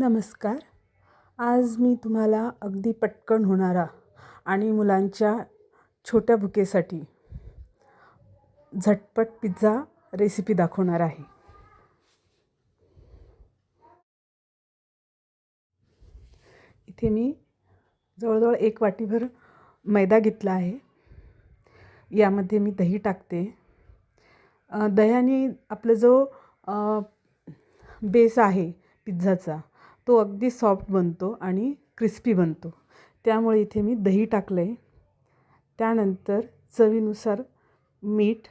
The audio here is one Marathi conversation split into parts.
नमस्कार. आज मी तुम्हाला अगदी पटकन होणारा आणि मुलांच्या छोट्या भुकेसाठी झटपट पिझ्झा रेसिपी दाखवणार आहे. इथे मी जवळजवळ एक वाटीभर मैदा घेतला आहे. यामध्ये मी दही टाकते. दह्याने आपला जो बेस आहे पिझ्झाचा तो अगदी सॉफ्ट बनतो आणि क्रिस्पी बनतो. त्यामुळे इथे मी दही टाकलं आहे त्यानंतर चवीनुसार मीठ.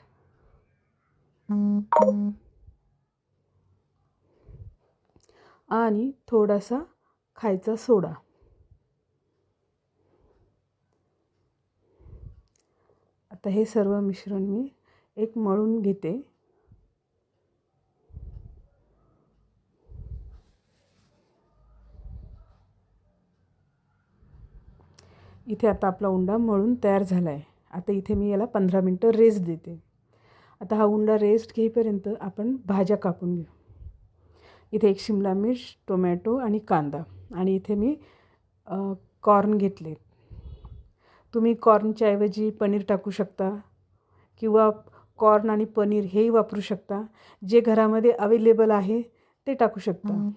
आणि थोडासा खायचा सोडा. आता हे सर्व मिश्रण मी एक मळून घेते. इथे आता आपला उंडा मळून तयार झाला आहे आता इथे मी याला पंधरा मिनटं रेस्ट देते. आता हा उंडा रेस्ट घेईपर्यंत आपण भाज्या कापून घेऊ. इथे एक शिमला मिर्च टोमॅटो आणि कांदा. आणि इथे मी कॉर्न घेतले. तुम्ही कॉर्नच्या ऐवजी पनीर टाकू शकता किंवा कॉर्न आणि पनीर हेही वापरू शकता. जे घरामध्ये अवेलेबल आहे ते टाकू शकता.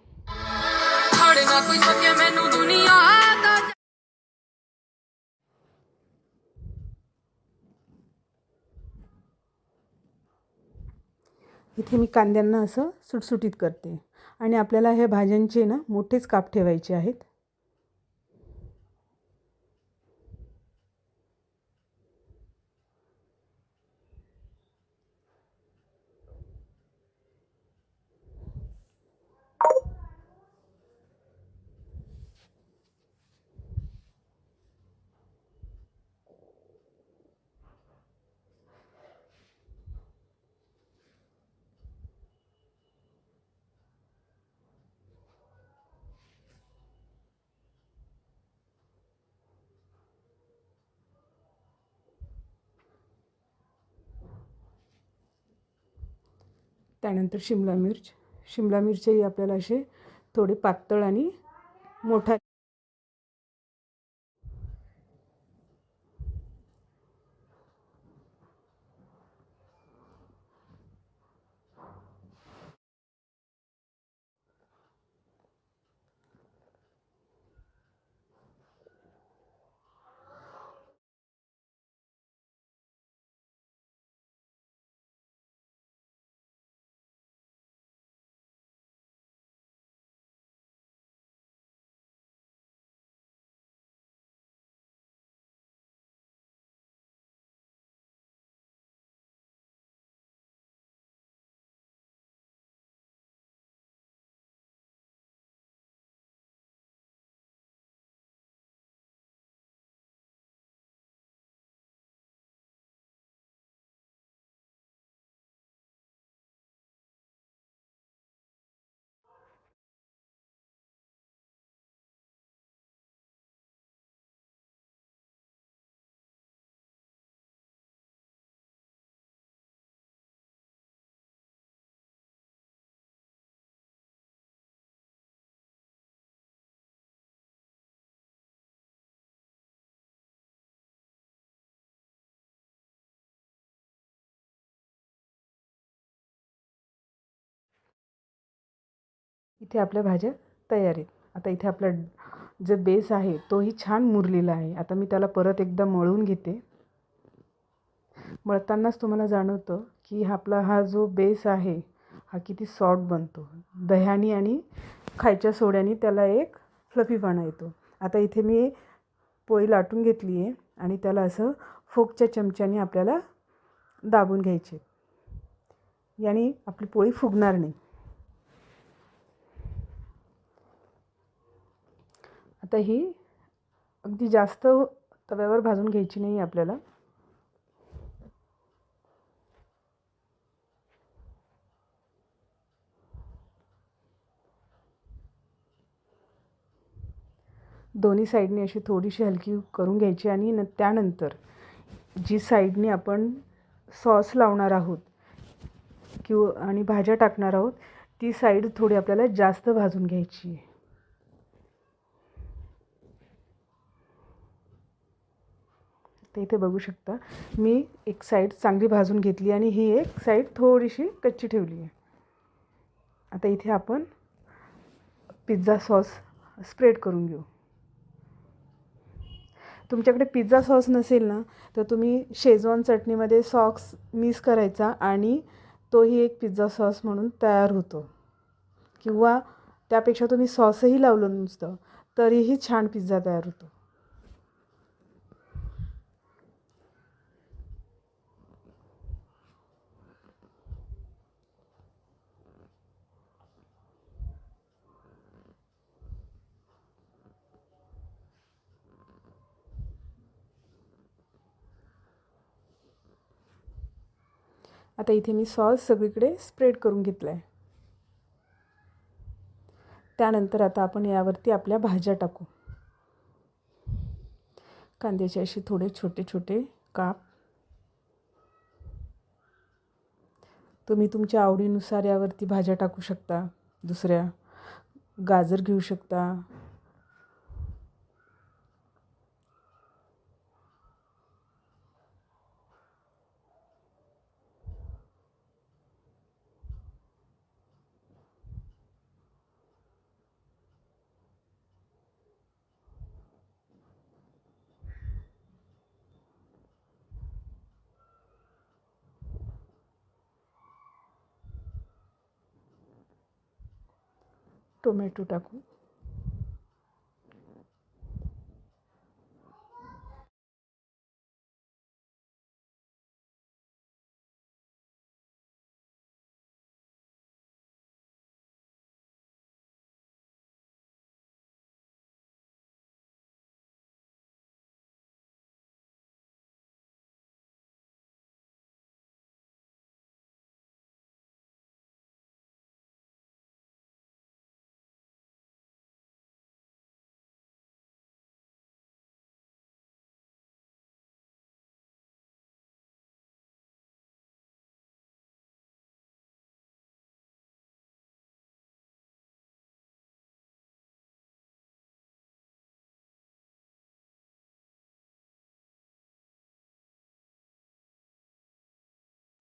इथे मी कांद्यांना असं सुटसुटीत करते. आणि आपल्याला ह्या भाज्यांचे ना मोठेच काप ठेवायचे आहेत. त्यानंतर शिमला मिर्च. शिमला मिरचही आपल्याला असे थोडे पातळ आणि मोठा इथे आपल्या भाज्या तयार आहेत. आता इथे आपला जो बेस आहे तोही छान मुरलेला आहे. आता मी त्याला परत एकदा मळून घेते. मळतानाच तुम्हाला जाणवतं की हा आपला हा जो बेस आहे हा किती सॉफ्ट बनतो. दह्यानी आणि खायच्या सोड्याने त्याला एक फ्लफीपणा येतो. आता इथे मी पोळी लाटून घेतली आहे आणि त्याला असं फोकच्या चमच्याने आपल्याला दाबून घ्यायचे. याने आपली पोळी फुगणार नाही. आता ही अगदी जास्त तव्यावर भाजून घ्यायची नाही आपल्याला. दोन्ही साईडने अशी थोडीशी हलकी करून घ्यायची आणि न त्यानंतर जी साईडने आपण सॉस लावणार आहोत किंवा आणि भाज्या टाकणार आहोत ती साईड थोडी आपल्याला जास्त भाजून घ्यायची आहे. तर इथे बघू शकता. मी एक साईड चांगली भाजून घेतली आणि ही एक साईड थोडीशी कच्ची ठेवली आहे. आता इथे आपण पिझ्झा सॉस स्प्रेड करून घेऊ. तुमच्याकडे पिझ्झा सॉस नसेल ना तर तुम्ही शेजवान चटणीमध्ये सॉक्स मिक्स करायचा आणि तोही एक पिझ्झा सॉस म्हणून तयार होतो. किंवा त्यापेक्षा तुम्ही सॉसही लावलं नुसतं तरीही छान पिझ्झा तयार होतो. आता इथे मी सॉस सगळीकडे स्प्रेड करून घेतला आहे त्यानंतर आता आपण यावरती आपल्या भाज्या टाकू. कांद्याचे असे थोडे छोटे छोटे काप. तुम्ही तुमच्या आवडीनुसार यावरती भाज्या टाकू शकता. दुसऱ्या गाजर घेऊ शकता. टोमॅटो टाकू.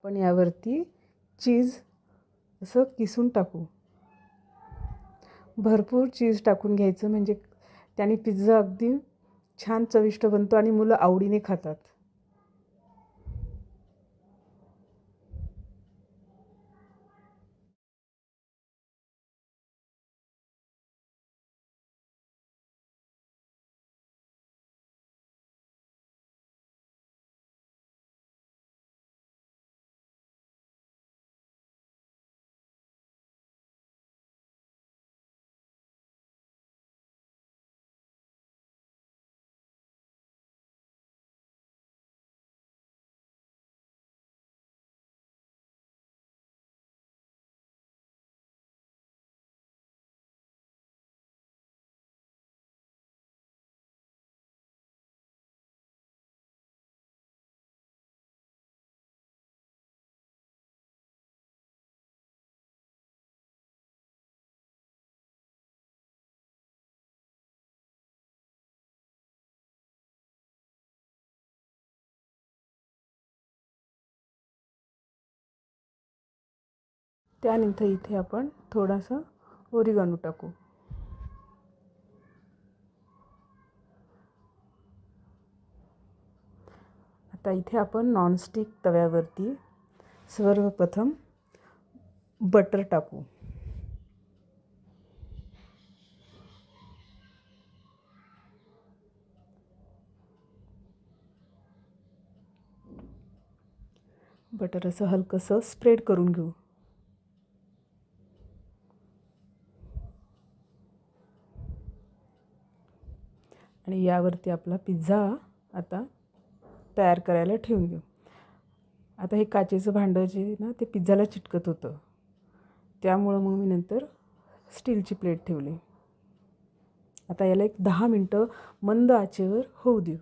आपण यावरती चीज असं किसून टाकू. भरपूर चीज टाकून घ्यायचं म्हणजे त्याने पिझ्झा अगदी छान चविष्ट बनतो आणि मुलं आवडीने खातात. त्यानंतर इथे आपण थोडासा ओरिगानो टाकू. आता इथे आपण नॉनस्टिक तव्यावरती सर्वप्रथम बटर टाकू. बटर असं हलकंसं स्प्रेड करून घेऊ. आणि यावरती आपला पिझ्झा आता तयार करायला ठेवून देऊ. आता हे काचेचं भांडं जे ना ते पिझ्झाला चिटकत होतं. त्यामुळं मग मी नंतर स्टीलची प्लेट ठेवली. आता याला एक दहा मिनटं मंद आचेवर होऊ देऊ.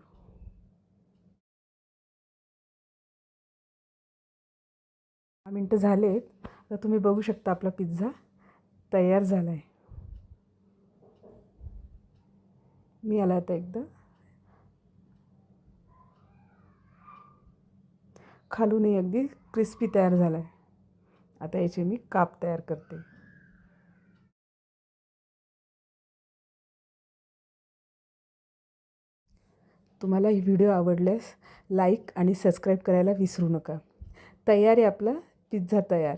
दहा मिनटं झालेत तर तुम्ही बघू शकता आपला पिझ्झा तयार झाला आहे मी याला आता एकदा. खालूनही अगदी क्रिस्पी तयार झाला आहे आता याचे मी काप तयार करते. तुम्हाला ही व्हिडिओ आवडल्यास लाईक आणि सबस्क्राईब करायला विसरू नका. तयार आहे आपला पिझ्झा तयार.